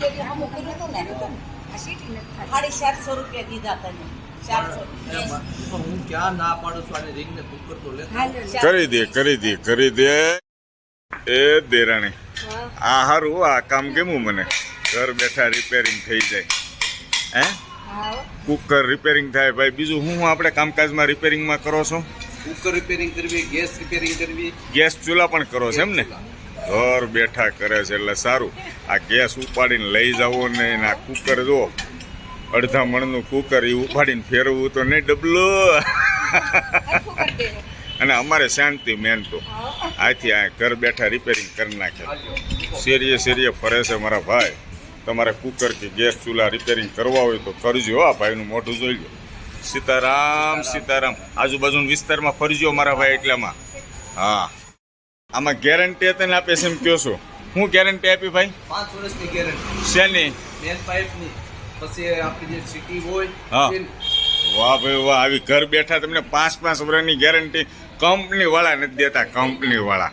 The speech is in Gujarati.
મૂકેલું હતું ને? આ સીટી સાડી ચારસો રૂપિયા દીધા તમે ચારસો એમાં. તો હું ક્યાં ના પાડું છું? આને રિંગને કુકર તો લે. કરી દે કરી દે કરી દે. એ દેરાણી હા. આ હારું આ કામ કેમું મને? ઘર બેઠા રિપેરિંગ થઈ જાય. હે? હા. કુકર રિપેરિંગ થાય. ભાઈ બીજું હું હું આપણે કામકાજમાં રિપેરિંગમાં કરો છો? કુકર રિપેરિંગ કરવી ગેસ રિપેરિંગ કરવી. ગેસ ચૂલા પણ કરો છો એમ ને? ઘર બેઠા કરે છે એટલે સારું. આ ગેસ ઉપાડીને લઈ જવો ને એના કુકર જો અડધા મણનું કુકર એ ઉપાડીને ફેરવવું તો નહીં ડબલો. અને અમારે શાંતિ મેન તો. આથી આ ઘર બેઠા રિપેરિંગ કરી નાખે. શેરીએ શેરીએ ફરે છે મારા ભાઈ. તમારે કુકર કે ગેસ ચૂલા રિપેરિંગ કરવા હોય તો કરજો આ ભાઈનું મોઢું જોઈ લો. સીતારામ સીતારામ. આજુબાજુના વિસ્તારમાં ફરજો મારા ભાઈ એટલામાં. હા. આમાં ગેરંટી તને આપે છે એમ કહો છો? હું ગેરંટી આપી ભાઈ? પાંચ વર્ષની ગેરંટી શેની? મેન પાઇપની પછી આપણી જે સિટી હોય હા. વાહ ભાઈ વાહ આવી ઘર બેઠા તમને પાંચ પાંચ વર્ષની ગેરંટી કંપની વાળા નથી દેતા કંપની વાળા.